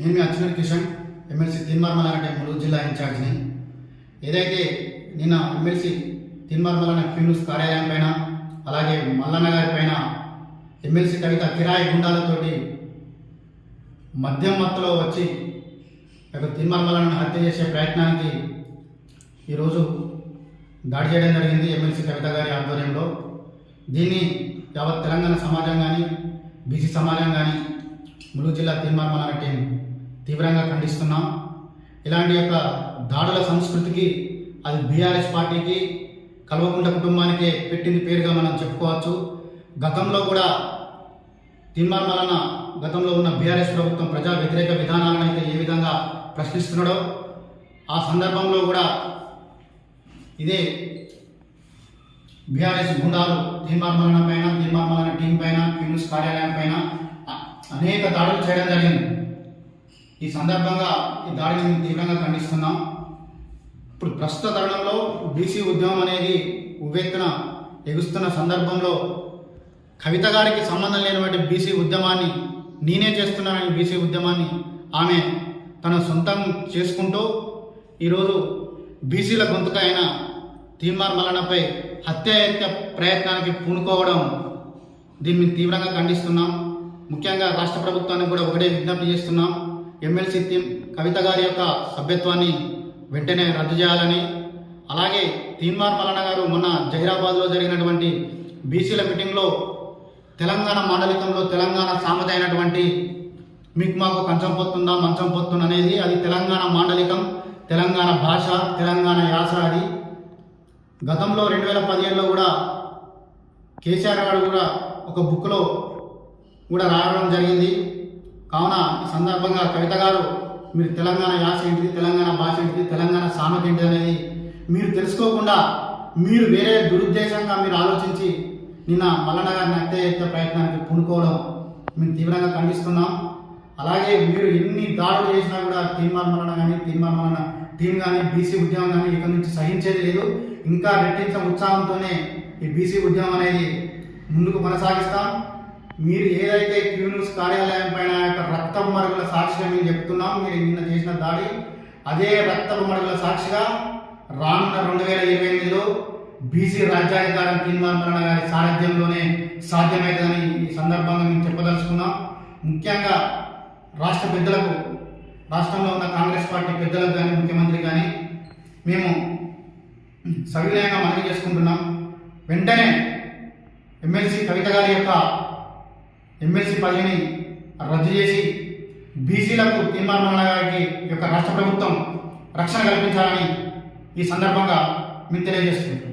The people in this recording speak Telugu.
నేను మీ అచ్యుత్ కిషన్ ఎమ్మెల్సీ తిన్మర్మల అంటే ములుగు జిల్లా ఇన్ఛార్జిని. ఏదైతే నిన్న ఎమ్మెల్సీ తిన్మార్మల క్యూన్యూస్ కార్యాలయం పైన అలాగే మల్లన్న గారి పైన ఎమ్మెల్సీ కవిత కిరాయి గుండాలతోటి మద్యం మత్తులో వచ్చి ఒక హత్య చేసే ప్రయత్నానికి ఈరోజు దాడి చేయడం జరిగింది ఎమ్మెల్సీ కవిత గారి ఆధ్వర్యంలో. దీన్ని యావత్ తెలంగాణ సమాజం కానీ బీసీ సమాజం కానీ ములుగు జిల్లా తీర్మానం టీం తీవ్రంగా ఖండిస్తున్నాం. ఇలాంటి యొక్క దాడుల సంస్కృతికి అది బీఆర్ఎస్ పార్టీకి కల్వకుంట కుటుంబానికే పెట్టింది పేరుగా మనం చెప్పుకోవచ్చు. గతంలో కూడా తీర్మానం గతంలో ఉన్న బీఆర్ఎస్ ప్రభుత్వం ప్రజా వ్యతిరేక విధానాలను అయితే ఏ విధంగా ప్రశ్నిస్తున్నాడో ఆ సందర్భంలో కూడా ఇదే బీఆర్ఎస్ గుండాలు తీర్మార్మలన పైన తీర్మార్మలన టీం పైన క్యూనిస్ కార్యాలయం పైన అనేక దాడులు చేయడం జరిగింది. ఈ సందర్భంగా ఈ దాడిని మేము తీవ్రంగా ఖండిస్తున్నాం. ఇప్పుడు ప్రస్తుత తరుణంలో బీసీ ఉద్యమం అనేది ఉవ్వెత్తున ఎగుస్తున్న సందర్భంలో కవిత గారికి సంబంధం లేనటువంటి బీసీ ఉద్యమాన్ని నేనే చేస్తున్నానని బీసీ ఉద్యమాన్ని ఆమె తన సొంతం చేసుకుంటూ ఈరోజు బీసీల గొంతుక అయిన తీర్మార్ మలనపై హత్యాయత్న ప్రయత్నానికి పూనుకోవడం దీన్ని తీవ్రంగా ఖండిస్తున్నాం. ముఖ్యంగా రాష్ట్ర ప్రభుత్వానికి కూడా ఒకటే విజ్ఞప్తి చేస్తున్నాం. ఎమ్మెల్సీ తీం కవిత గారి యొక్క సభ్యత్వాన్ని వెంటనే రద్దు చేయాలని అలాగే తీన్మార్ మల్లన్న గారు మొన్న జహీరాబాద్లో జరిగినటువంటి బీసీల మీటింగ్లో తెలంగాణ మాండలికంలో తెలంగాణ సామెత అయినటువంటి మీకు మాకు కంచం పొత్తుందా మంచం పొత్తుంది అనేది అది తెలంగాణ మాండలికం తెలంగాణ భాష తెలంగాణ యాస అది. గతంలో రెండు వేల పదిహేనులో కూడా కేసీఆర్ గారు కూడా ఒక బుక్లో కూడా రాయడం జరిగింది. కావున ఈ సందర్భంగా కవిత గారు మీరు తెలంగాణ యాస ఏంటిది తెలంగాణ భాష ఏంటిది తెలంగాణ సామెత ఏంటిది అనేది మీరు తెలుసుకోకుండా మీరు వేరే దురుద్దేశంగా మీరు ఆలోచించి నిన్న మల్లన్న గారిని హత్య చేసే ప్రయత్నానికి పూనుకోవడం మేము తీవ్రంగా ఖండిస్తున్నాం. అలాగే మీరు ఎన్ని దాడులు చేసినా కూడా తీర్మాన మరణ కానీ తీర్మాన మరణ టీం కానీ బీసీ ఉద్యమం కానీ ఇక్కడి నుంచి సహించేది లేదు. ఇంకా రెట్టించిన ఉత్సాహంతోనే ఈ బీసీ ఉద్యమం అనేది ముందుకు కొనసాగిస్తాం. మీరు ఏదైతే క్రిమినల్స్ కార్యాలయం పైన యొక్క రక్తం మరుగుల సాక్షిగా మేము చెప్తున్నాం మీరు నిన్న చేసిన దాడి అదే రక్తం మరుగుల సాక్షిగా రానున్న రెండు వేల ఇరవై ఎనిమిదిలో బీసీ రాజ్యాధికారం తీర్మాన గారి సారథ్యంలోనే సాధ్యమవుతుందని ఈ సందర్భంగా మేము చెప్పదలుచుకున్నాం. ముఖ్యంగా రాష్ట్ర పెద్దలకు రాష్ట్రంలో ఉన్న కాంగ్రెస్ పార్టీ పెద్దలకు కానీ ముఖ్యమంత్రి కానీ మేము సవినయంగా మనవి చేసుకుంటున్నాం. వెంటనే ఎమ్మెల్సీ కవిత గారి యొక్క ఎమ్మెల్సీ పదవిని రద్దు చేసి బీసీలకు తీర్మానం గారికి యొక్క రాష్ట్ర ప్రభుత్వం రక్షణ కల్పించాలని ఈ సందర్భంగా మేము తెలియజేస్తున్నాం.